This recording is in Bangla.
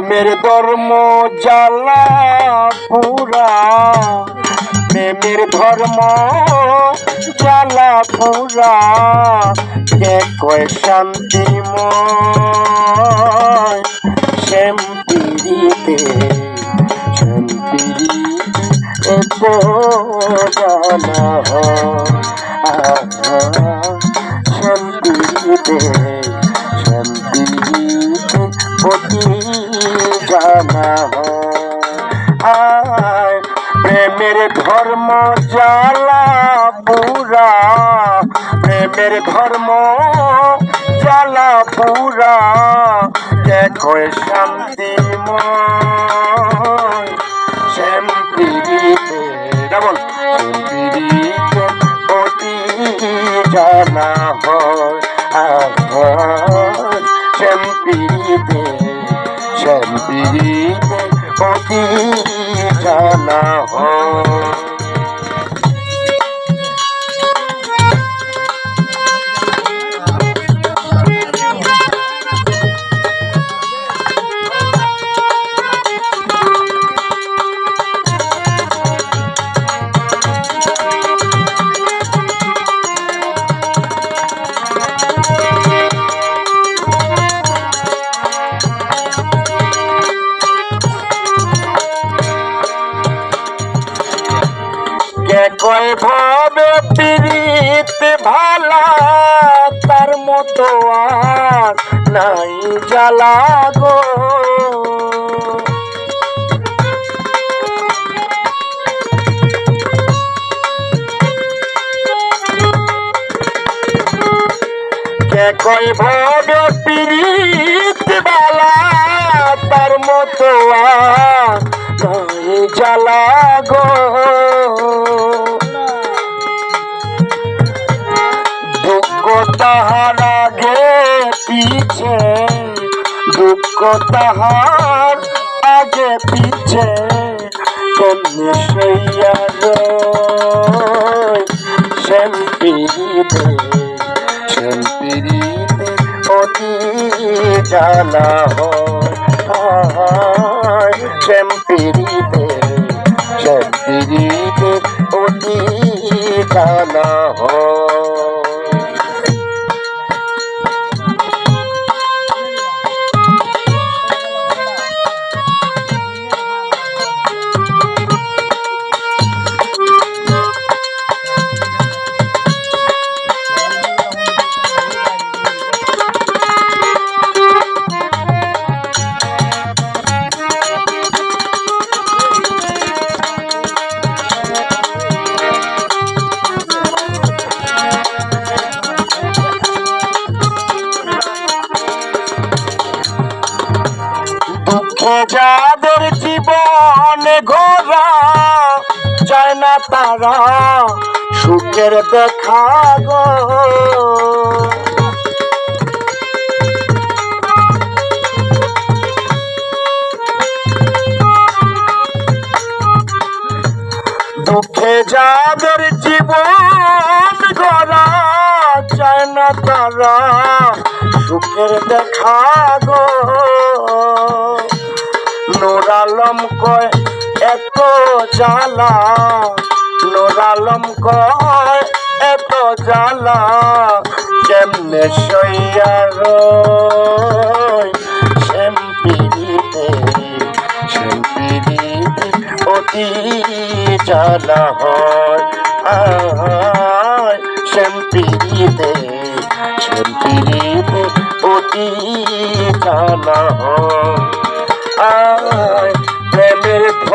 প্রেমের ধর্ম জ্বালা পুরা। প্রেমের ধর্ম জ্বালা পুরা। কে কয় শান্তিময় শ্যাম পিড়িতে শ্যাম পিড়িতে এত জানা শ্যাম প্রেমের ধর্ম জ্বালা পুরা। দেখো শান্তিময় শ্যাম জানা হয়। জানা হয়। কে কয় ভাবে পিরিত ভালা, তার মতো আর নাই জ্বালা গো। কে কয় ভাবে পিরিত ভালা, তার মতো আর নাই জ্বালা তাহার আগে পিছে, দুঃখ তাহার আগে পিছে কেমনে সইয়ার শ্যাম পিড়িতে অতি জানা হয় শ্যাম পিড়িতে শ্যাম অতি জানা হয়। যাদের জীবনে ঘোরা চায় না তারা, সুখের দেখা গো। দুঃখে যাদের জীবন গড়া চায় না তারা, সুখের দেখা গো। জ্বালা নোরালম কয়, এত জ্বালা, কেমনে সইয়ার শ্যাম পিড়িতে শ্যাম পিড়িতে অতি জ্বালা হয়। আয় শ্যাম পিড়িতে শ্যাম পিড়িতে অতি জ্বালা হয়।